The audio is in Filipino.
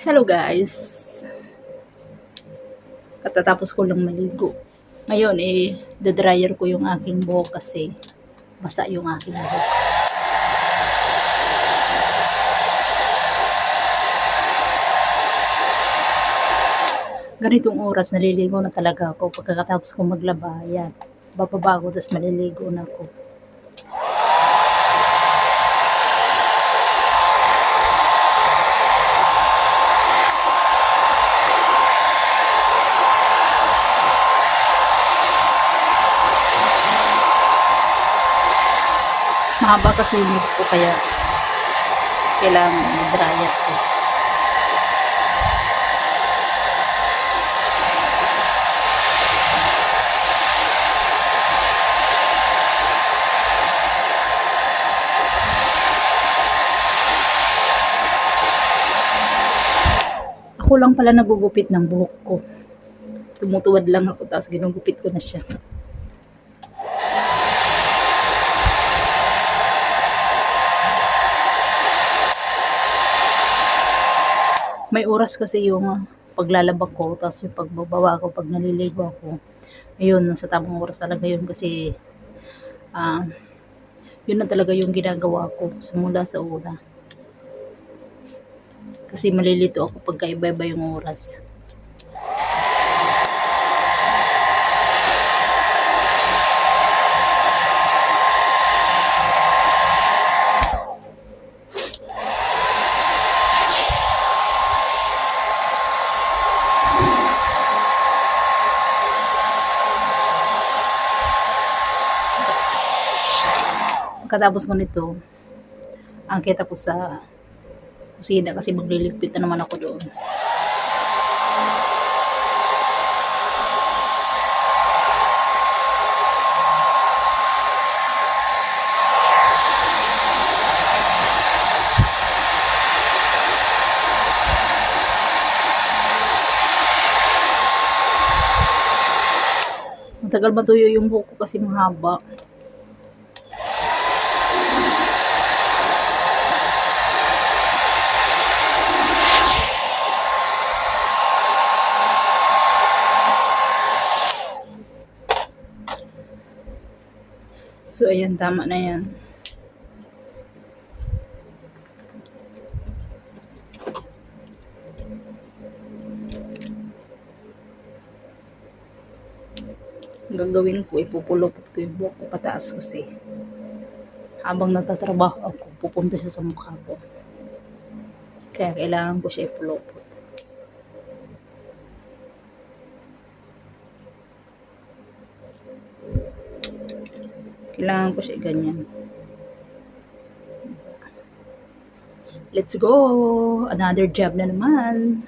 Hello guys! Katatapos ko lang maligo. Ngayon eh, dadryer ko yung aking buhok kasi basa yung aking buhok. Ganitong oras naliligo na talaga ako pagkatapos ko maglaba. Yan. Bababago tapos maliligo na ako. Mahaba kasi yung buhok ko kaya kailangan i-dryer ko. Ako lang pala nagugupit ng buhok ko. Tumutuwad lang ako tapos ginugupit ko na siya. May oras kasi yung paglalaba ko, tapos yung pagbabawa ko, pag naliligo ako. Ayun, nasa tamang oras talaga yun kasi ah yun na talaga yung ginagawa ko simula sa una. Kasi malilito ako pagka iba-iba yung oras. Pagkatapos ko nito, angkit ako sa kusina kasi magliligpit na naman ako doon. Matagal matuyo yung buhok ko kasi mahaba. So, ayan, tama na yan. Ang gagawin ko, ipupulupot ko yung buhok ko pataas kasi habang nagtatrabaho ako, pupunta siya sa mukha ko. Kaya kailangan ko siya ipulupot. Kailangan ko siya ganyan. Let's go! Another job na naman.